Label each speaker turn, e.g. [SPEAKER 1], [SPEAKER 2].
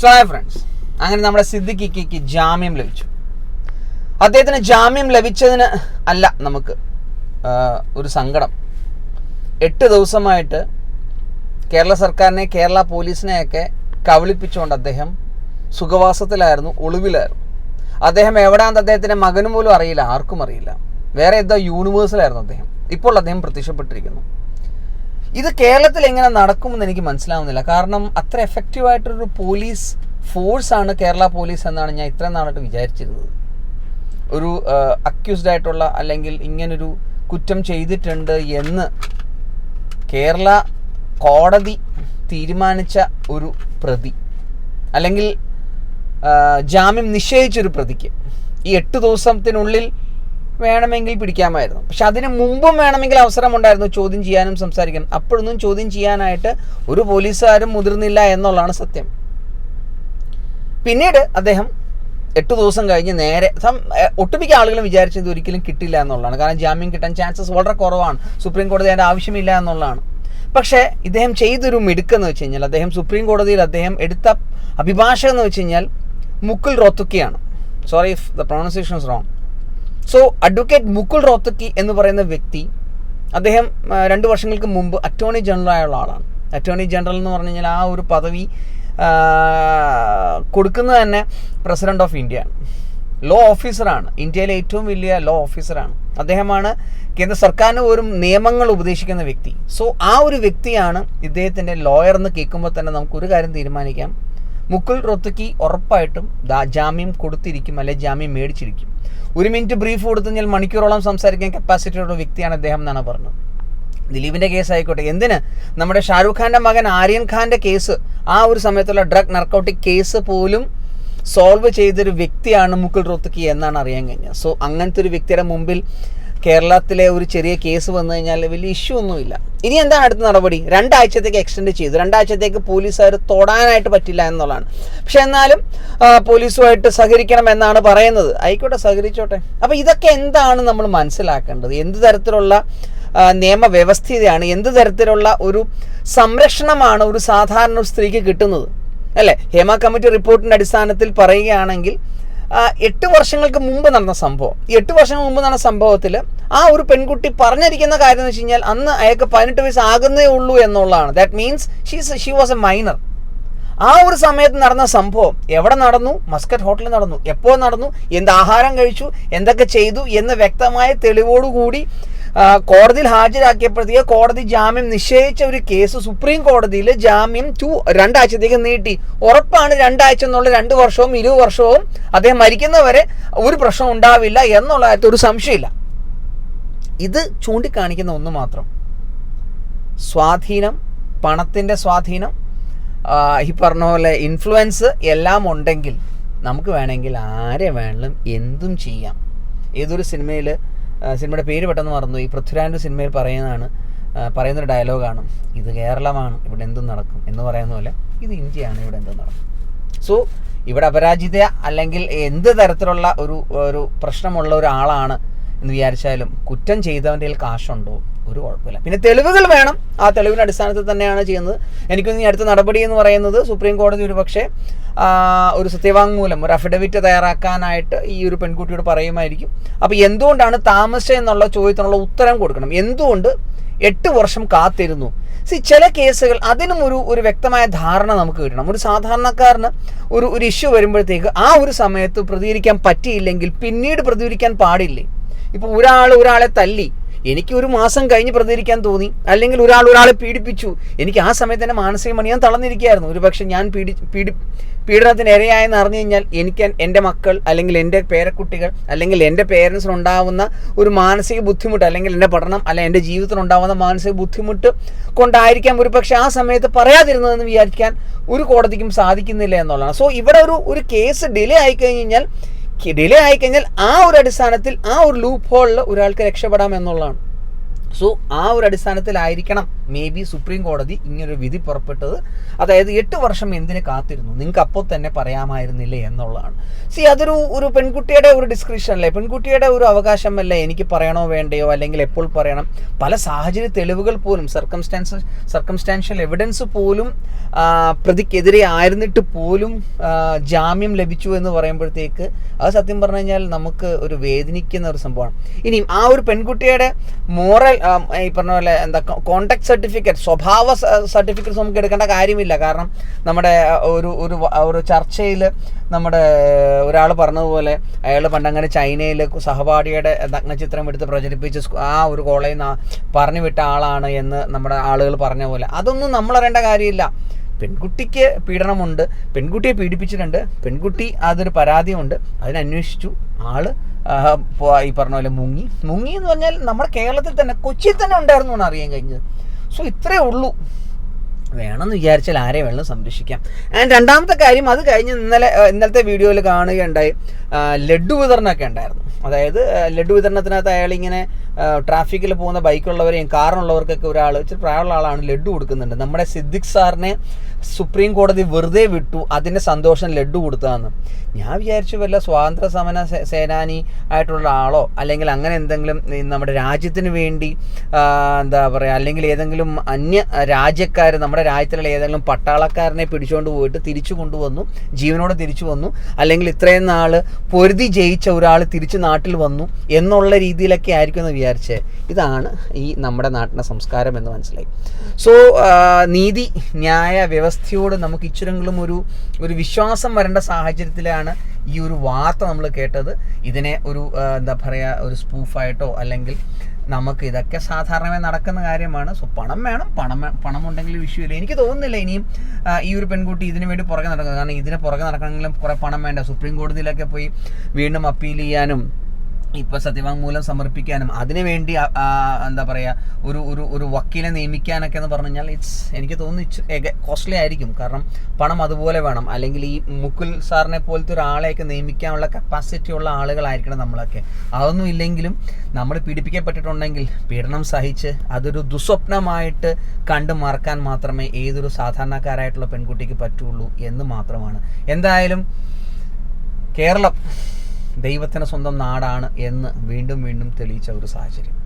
[SPEAKER 1] So hi friends അങ്ങനെ നമ്മുടെ സിദ്ദിഖിക്ക് ജാമ്യം ലഭിച്ചു. അദ്ദേഹത്തിന് ജാമ്യം ലഭിച്ചതിന് അല്ല നമുക്ക് ഒരു സങ്കടം. എട്ട് ദിവസമായിട്ട് കേരള സർക്കാരിനെ കേരള പോലീസിനെയൊക്കെ കബളിപ്പിച്ചുകൊണ്ട് അദ്ദേഹം സുഖവാസത്തിലായിരുന്നു ഒളിവിലായിരുന്നു. അദ്ദേഹം എവിടെയാണെന്ന് അദ്ദേഹത്തിന്റെ മകനും പോലും അറിയില്ല ആർക്കും അറിയില്ല. വേറെ ഏതോ യൂണിവേഴ്സിലായിരുന്നു അദ്ദേഹം. ഇപ്പോൾ അദ്ദേഹം പ്രത്യക്ഷപ്പെട്ടിരിക്കുന്നു. ഇത് കേരളത്തിൽ എങ്ങനെ നടക്കുമെന്ന് എനിക്ക് മനസ്സിലാവുന്നില്ല. കാരണം അത്ര എഫക്റ്റീവായിട്ടൊരു പോലീസ് ഫോഴ്സാണ് കേരള പോലീസ് എന്നാണ് ഞാൻ ഇത്രയും നാളായിട്ട് വിചാരിച്ചിരുന്നത്. ഒരു അക്യൂസ്ഡ് ആയിട്ടുള്ള അല്ലെങ്കിൽ ഇങ്ങനൊരു കുറ്റം ചെയ്തിട്ടുണ്ട് എന്ന് കേരള കോടതി തീരുമാനിച്ച ഒരു പ്രതി. അല്ലെങ്കിൽ ജാമ്യം നിശ്ചയിച്ചൊരു പ്രതിക്ക്. ഈ എട്ട് ദിവസത്തിനുള്ളിൽ വേണമെങ്കിൽ പിടിക്കാമായിരുന്നു. പക്ഷെ അതിന് മുമ്പും വേണമെങ്കിൽ അവസരമുണ്ടായിരുന്നു ചോദ്യം ചെയ്യാനും സംസാരിക്കാനും അപ്പോഴൊന്നും ചോദ്യം ചെയ്യാനായിട്ട് ഒരു പോലീസുകാരും മുതിർന്നില്ല എന്നുള്ളതാണ് സത്യം. പിന്നീട് അദ്ദേഹം എട്ട് ദിവസം കഴിഞ്ഞ് നേരെ ഒട്ടുമിക്ക ആളുകളും വിചാരിച്ചത് ഒരിക്കലും കിട്ടില്ല എന്നുള്ളതാണ്. കാരണം ജാമ്യം കിട്ടാൻ ചാൻസസ് വളരെ കുറവാണ്. സുപ്രീം കോടതി അതിന്റെ ആവശ്യമില്ല എന്നുള്ളതാണ്. പക്ഷേ ഇദ്ദേഹം ചെയ്തൊരു മിടുക്കെന്ന് വെച്ച് കഴിഞ്ഞാൽ അദ്ദേഹം സുപ്രീം കോടതിയിൽ അദ്ദേഹം എടുത്ത അഭിഭാഷകം എന്ന് വെച്ച് കഴിഞ്ഞാൽ Mukul റോത്തുക്കിയാണ്. Sorry if the pronunciation is wrong so advocate Mukul Rohatgi എന്ന് പറയുന്ന വ്യക്തി അദ്ദേഹം രണ്ട് വർഷങ്ങൾക്ക് മുമ്പ് അറ്റോർണി ജനറൽ ആയുള്ള ആളാണ്. അറ്റോർണി ജനറൽ എന്ന് പറഞ്ഞു കഴിഞ്ഞാൽ ആ ഒരു പദവി കൊടുക്കുന്നത് തന്നെ പ്രസിഡന്റ് ഓഫ് ഇന്ത്യ ആണ്. ലോ ഓഫീസറാണ് ഇന്ത്യയിലെ ഏറ്റവും വലിയ ലോ ഓഫീസറാണ് അദ്ദേഹമാണ് കേന്ദ്ര സർക്കാരിന് ഒരു നിയമങ്ങൾ ഉപദേശിക്കുന്ന വ്യക്തി. സോ ആ ഒരു വ്യക്തിയാണ് ഇദ്ദേഹത്തിന്റെ ലോയർ എന്ന് കേൾക്കുമ്പോൾ തന്നെ നമുക്കൊരു കാര്യം തീരുമാനിക്കാം. മുകുൾ റൊത്തക്കി ഉറപ്പായിട്ടും ജാമ്യം കൊടുത്തിരിക്കും അല്ലെ ജാമ്യം മേടിച്ചിരിക്കും. ഒരു മിനിറ്റ് ബ്രീഫ് കൊടുത്തു കഴിഞ്ഞാൽ മണിക്കൂറോളം സംസാരിക്കാൻ കപ്പാസിറ്റി ഉള്ള വ്യക്തിയാണ് അദ്ദേഹം എന്നാണ് പറഞ്ഞത്. ദിലീപിന്റെ കേസ് ആയിക്കോട്ടെ. എന്തിന്? നമ്മുടെ ഷാരൂഖ് ഖാന്റെ മകൻ ആര്യൻ ഖാന്റെ കേസ് ആ ഒരു സമയത്തുള്ള ഡ്രഗ് നർക്കോട്ടിക് കേസ് പോലും സോൾവ് ചെയ്തൊരു വ്യക്തിയാണ് മുകുൾ റോത്തക്കി എന്നാണ് അറിയാൻ കഴിഞ്ഞത്. സോ അങ്ങനത്തെ ഒരു വ്യക്തിയുടെ മുമ്പിൽ കേരളത്തിലെ ഒരു ചെറിയ കേസ് വന്നു കഴിഞ്ഞാൽ വലിയ ഇഷ്യൂ ഒന്നുമില്ല. ഇനി എന്താണ് അടുത്ത നടപടി? രണ്ടാഴ്ചത്തേക്ക് എക്സ്റ്റെൻഡ് ചെയ്തു. രണ്ടാഴ്ചത്തേക്ക് പോലീസുകാർ തൊടാനായിട്ട് പറ്റില്ല എന്നുള്ളതാണ്. പക്ഷെ എന്നാലും പോലീസുമായിട്ട് സഹകരിക്കണം എന്നാണ് പറയുന്നത്. ആയിക്കോട്ടെ സഹകരിച്ചോട്ടെ. അപ്പോൾ ഇതൊക്കെ എന്താണ് നമ്മൾ മനസ്സിലാക്കേണ്ടത്? എന്ത് തരത്തിലുള്ള നിയമവ്യവസ്ഥിതയാണ്? എന്ത് തരത്തിലുള്ള ഒരു സംരക്ഷണമാണ് ഒരു സാധാരണ സ്ത്രീക്ക് കിട്ടുന്നത്? അല്ലേ? ഹേമ കമ്മിറ്റി റിപ്പോർട്ടിന്റെ അടിസ്ഥാനത്തിൽ പറയുകയാണെങ്കിൽ എട്ട് വർഷങ്ങൾക്ക് മുമ്പ് നടന്ന സംഭവം. ഈ എട്ട് വർഷങ്ങൾക്ക് മുമ്പ് നടന്ന സംഭവത്തിൽ ആ ഒരു പെൺകുട്ടി പറഞ്ഞിരിക്കുന്ന കാര്യം എന്ന് വെച്ച് കഴിഞ്ഞാൽ അന്ന് അയാൾക്ക് പതിനെട്ട് വയസ്സ് ആകുന്നേ ഉള്ളൂ എന്നുള്ളതാണ്. That means she's she was a minor ആ ഒരു സമയത്ത് നടന്ന സംഭവം എവിടെ നടന്നു? മസ്കറ്റ് ഹോട്ടലിൽ നടന്നു. എപ്പോൾ നടന്നു? എന്ത് ആഹാരം കഴിച്ചു? എന്തൊക്കെ ചെയ്തു? എന്ന വ്യക്തമായ തെളിവോടുകൂടി കോടതിയിൽ ഹാജരാക്കിയപ്പോഴത്തേക്ക് കോടതി ജാമ്യം നിശ്ചയിച്ച ഒരു കേസ് സുപ്രീം കോടതിയിൽ ജാമ്യം ടു രണ്ടാഴ്ചത്തേക്ക് നീട്ടി. ഉറപ്പാണ് രണ്ടാഴ്ച എന്നുള്ള രണ്ട് വർഷവും ഇരുപത് വർഷവും അദ്ദേഹം മരിക്കുന്നവരെ ഒരു പ്രശ്നം ഉണ്ടാവില്ല എന്നുള്ള കാര്യത്തിൽ ഒരു സംശയമില്ല. ഇത് ചൂണ്ടിക്കാണിക്കുന്ന ഒന്ന് മാത്രം. സ്വാധീനം പണത്തിന്റെ സ്വാധീനം ഈ പറഞ്ഞ പോലെ ഇൻഫ്ലുവൻസ് എല്ലാം ഉണ്ടെങ്കിൽ നമുക്ക് വേണമെങ്കിൽ ആരെ വേണമെങ്കിലും എന്തും ചെയ്യാം. ഏതൊരു സിനിമയിൽ സിനിമയുടെ പേര് പെട്ടെന്ന് മറന്നു ഈ പൃഥ്വിരാജിന്റെ സിനിമയിൽ പറയുന്നതാണ് പറയുന്നൊരു ഡയലോഗാണ് ഇത് കേരളമാണ് ഇവിടെ എന്തും നടക്കും എന്ന് പറയുന്ന പോലെ ഇത് ഇന്ത്യയാണ് ഇവിടെ എന്തും നടക്കും സോ ഇവിടെ അപരാജിത അല്ലെങ്കിൽ എന്ത് തരത്തിലുള്ള ഒരു ഒരു പ്രശ്നമുള്ള ഒരാളാണ് എന്ന് വിചാരിച്ചാലും കുറ്റം ചെയ്തവന്റെ കാശുണ്ടോ? ഒരു കുഴപ്പമില്ല. പിന്നെ തെളിവുകൾ വേണം. ആ തെളിവിന്റെ അടിസ്ഥാനത്തിൽ തന്നെയാണ് ചെയ്യുന്നത്. എനിക്കൊന്ന് ഈ അടുത്ത നടപടി എന്ന് പറയുന്നത് സുപ്രീം കോടതി ഒരു പക്ഷേ ഒരു സത്യവാങ്മൂലം ഒരു അഫിഡവിറ്റ് തയ്യാറാക്കാനായിട്ട് ഈ ഒരു പെൺകുട്ടിയോട് പറയുമായിരിക്കും. അപ്പോൾ എന്തുകൊണ്ടാണ് താമസിച്ചതെന്നുള്ള ചോദ്യത്തിനുള്ള ഉത്തരം കൊടുക്കണം. എന്തുകൊണ്ട് എട്ട് വർഷം കാത്തിരുന്നു? സി ചില കേസുകൾ അതിനും ഒരു ഒരു വ്യക്തമായ ധാരണ നമുക്ക് കിട്ടണം. ഒരു സാധാരണക്കാരന് ഒരു ഒരു ഇഷ്യൂ വരുമ്പോഴത്തേക്ക് ആ ഒരു സമയത്ത് പ്രതികരിക്കാൻ പറ്റിയില്ലെങ്കിൽ പിന്നീട് പ്രതികരിക്കാൻ പാടില്ലേ? ഇപ്പോൾ ഒരാൾ ഒരാളെ തല്ലി എനിക്ക് ഒരു മാസം കഴിഞ്ഞ് പ്രതികരിക്കാൻ തോന്നി. അല്ലെങ്കിൽ ഒരാൾ ഒരാളെ പീഡിപ്പിച്ചു. എനിക്ക് ആ സമയത്ത് തന്നെ മാനസികമായി ഞാൻ തളർന്നിരിക്കുകയായിരുന്നു. ഒരു പക്ഷേ ഞാൻ പീഡി പീഡി പീഡനത്തിന് ഇരയായെന്ന് അറിഞ്ഞു കഴിഞ്ഞാൽ എനിക്ക് എന്റെ മക്കൾ അല്ലെങ്കിൽ എന്റെ പേരക്കുട്ടികൾ അല്ലെങ്കിൽ എന്റെ പേരൻസിനുണ്ടാവുന്ന ഒരു മാനസിക ബുദ്ധിമുട്ട് അല്ലെങ്കിൽ എന്റെ പഠനം അല്ലെങ്കിൽ എന്റെ ജീവിതത്തിനുണ്ടാവുന്ന മാനസിക ബുദ്ധിമുട്ട് കൊണ്ടായിരിക്കാം ഒരു പക്ഷേ ആ സമയത്ത് പറയാതിരുന്നതെന്ന് വിചാരിക്കാൻ ഒരു കോടതിക്കും സാധിക്കുന്നില്ല എന്നുള്ളതാണ്. സോ ഇവിടെ ഒരു ഒരു കേസ് ഡിലേ ആയിക്കഴിഞ്ഞ് കഴിഞ്ഞാൽ ഡിലേ ആയിക്കഴിഞ്ഞാൽ ആ ഒരു അടിസ്ഥാനത്തിൽ ആ ഒരു ലൂപ്പ് ഹോളിൽ ഒരാൾക്ക് രക്ഷപ്പെടാം എന്നുള്ളതാണ്. സോ ആ ഒരു അടിസ്ഥാനത്തിലായിരിക്കണം മേ ബി സുപ്രീം കോടതി ഇങ്ങനൊരു വിധി പുറപ്പെട്ടത്. അതായത് എട്ട് വർഷം എന്തിനു കാത്തിരുന്നു? നിങ്ങൾക്ക് അപ്പോൾ തന്നെ പറയാമായിരുന്നില്ലേ എന്നുള്ളതാണ്. സി അതൊരു ഒരു പെൺകുട്ടിയുടെ ഒരു ഡിസ്ക്രിപ്ഷൻ അല്ലേ? പെൺകുട്ടിയുടെ ഒരു അവകാശമല്ലേ എനിക്ക് പറയണോ വേണ്ടയോ? അല്ലെങ്കിൽ എപ്പോൾ പറയണം? പല സാഹചര്യ തെളിവുകൾ പോലും സർക്കംസ്റ്റാൻസ് സർക്കംസ്റ്റാൻഷ്യൽ എവിഡൻസ് പോലും പ്രതിക്കെതിരെ ആയിരുന്നിട്ട് പോലും ജാമ്യം ലഭിച്ചു എന്ന് പറയുമ്പോഴത്തേക്ക് അത് സത്യം പറഞ്ഞു കഴിഞ്ഞാൽ നമുക്ക് ഒരു വേദനിക്കുന്ന ഒരു സംഭവമാണ്. ഇനിയും ആ ഒരു പെൺകുട്ടിയുടെ മോറൽ ഈ പറഞ്ഞ പോലെ എന്താ കോണ്ടാക്ട് സർട്ടിഫിക്കറ്റ് സ്വഭാവ സർട്ടിഫിക്കറ്റ്സ് നമുക്ക് എടുക്കേണ്ട കാര്യമില്ല. കാരണം നമ്മുടെ ഒരു ഒരു ഒരു ചർച്ചയിൽ നമ്മുടെ ഒരാൾ പറഞ്ഞതുപോലെ അയാൾ പണ്ടങ്ങനെ ചൈനയിൽ സഹപാഠിയുടെ നഗ്നചിത്രം എടുത്ത് പ്രചരിപ്പിച്ച് ആ ഒരു കോളേജിൽ നിന്ന് പറഞ്ഞു വിട്ട ആളാണ് എന്ന് നമ്മുടെ ആളുകൾ പറഞ്ഞ പോലെ. അതൊന്നും നമ്മൾ അറിയേണ്ട കാര്യമില്ല. പെൺകുട്ടിക്ക് പീഡനമുണ്ട് പെൺകുട്ടിയെ പീഡിപ്പിച്ചിട്ടുണ്ട് പെൺകുട്ടി അതൊരു പരാതിയുണ്ട്. അതിനന്വേഷിച്ചു ആൾ ഈ പറഞ്ഞ പോലെ മുങ്ങി. മുങ്ങി എന്ന് പറഞ്ഞാൽ നമ്മുടെ കേരളത്തിൽ തന്നെ കൊച്ചിയിൽ തന്നെ ഉണ്ടായിരുന്നു എന്ന് അറിയാൻ കഴിഞ്ഞത്. സോ ഇത്രേ ഉള്ളൂ. വേണമെന്ന് വിചാരിച്ചാൽ ആരെ വേണം സംരക്ഷിക്കാം. ആൻഡ് രണ്ടാമത്തെ കാര്യം അത് കഴിഞ്ഞ് ഇന്നലെ ഇന്നലത്തെ വീഡിയോയിൽ കാണുകയുണ്ടായി ലഡു വിതരണമൊക്കെ ഉണ്ടായിരുന്നു. അതായത് ലഡു വിതരണത്തിനകത്ത് അയാൾ ഇങ്ങനെ ട്രാഫിക്കിൽ പോകുന്ന ബൈക്കുള്ളവരെയും കാറിനുള്ളവർക്കൊക്കെ ഒരാൾ ഇച്ചിരി പ്രായമുള്ള ആളാണ് ലഡ്ഡു കൊടുക്കുന്നുണ്ട്. നമ്മുടെ സിദ്ദിഖ് സാറിനെ സുപ്രീം കോടതി വെറുതെ വിട്ടു അതിന്റെ സന്തോഷം ലഡ്ഡു കൊടുത്തതെന്ന്. ഞാൻ വിചാരിച്ചു വല്ല സ്വാതന്ത്ര്യ സമര സേനാനി ആയിട്ടുള്ള ആളോ അല്ലെങ്കിൽ അങ്ങനെ എന്തെങ്കിലും നമ്മുടെ രാജ്യത്തിന് വേണ്ടി എന്താ പറയുക അല്ലെങ്കിൽ ഏതെങ്കിലും അന്യ രാജ്യക്കാർ നമ്മുടെ രാജ്യത്തിലുള്ള ഏതെങ്കിലും പട്ടാളക്കാരനെ പിടിച്ചുകൊണ്ട് പോയിട്ട് തിരിച്ചു കൊണ്ടുവന്നു ജീവനോടെ തിരിച്ചു വന്നു അല്ലെങ്കിൽ ഇത്രയും നാൾ പൊരുതി ജയിച്ച ഒരാൾ തിരിച്ച് നാട്ടിൽ വന്നു എന്നുള്ള രീതിയിലൊക്കെ ആയിരിക്കും എന്ന് വിചാരിച്ചേ ഇതാണ് ഈ നമ്മുടെ നാട്ടിലെ സംസ്കാരം എന്ന് മനസ്സിലായി. സോ നീതി ന്യായ വ്യവസ്ഥയോട് നമുക്ക് ഇച്ചിരെങ്കിലും ഒരു ഒരു വിശ്വാസം വരേണ്ട സാഹചര്യത്തിലാണ് ഈ ഒരു വാർത്ത നമ്മൾ കേട്ടത്. ഇതിനെ ഒരു എന്താ പറയുക ഒരു സ്പൂഫായിട്ടോ അല്ലെങ്കിൽ നമുക്ക് ഇതൊക്കെ സാധാരണമായി നടക്കുന്ന കാര്യമാണ്. സോ പണം വേണം. പണം പണം ഉണ്ടെങ്കിൽ വിഷയമില്ല. എനിക്ക് തോന്നുന്നില്ല ഇനിയും ഈ ഒരു പെൺകുട്ടി ഇതിനു വേണ്ടി പുറകെ നടക്കുന്നത് കാരണം ഇതിന് പുറകെ നടക്കണമെങ്കിലും കുറേ പണം വേണ്ട. സുപ്രീം കോടതിയിലൊക്കെ പോയി വീണ്ടും അപ്പീൽ ചെയ്യാനും ഇപ്പൊ സത്യവാങ്മൂലം സമർപ്പിക്കാനും അതിനുവേണ്ടി എന്താ പറയാ ഒരു ഒരു ഒരു വക്കീലെ നിയമിക്കാനൊക്കെ എന്ന് പറഞ്ഞു കഴിഞ്ഞാൽ ഇറ്റ്സ് എനിക്ക് തോന്നുന്നു കോസ്റ്റ്ലി ആയിരിക്കും. കാരണം പണം അതുപോലെ വേണം. അല്ലെങ്കിൽ ഈ മുകുൽ സാറിനെ പോലത്തെ ഒരാളെയൊക്കെ നിയമിക്കാനുള്ള കപ്പാസിറ്റി ഉള്ള ആളുകളായിരിക്കണം നമ്മളൊക്കെ. അതൊന്നും ഇല്ലെങ്കിലും നമ്മൾ പീഡിപ്പിക്കപ്പെട്ടിട്ടുണ്ടെങ്കിൽ പീഡനം സഹിച്ച് അതൊരു ദുസ്വപ്നമായിട്ട് കണ്ടു മറക്കാൻ മാത്രമേ ഏതൊരു സാധാരണക്കാരായിട്ടുള്ള പെൺകുട്ടിക്ക് പറ്റുള്ളൂ എന്ന് മാത്രമാണ്. എന്തായാലും കേരളം ദൈവത്തിന് സ്വന്തം നാടാണ് എന്ന് വീണ്ടും വീണ്ടും തെളിയിച്ച ഒരു സാഹചര്യം.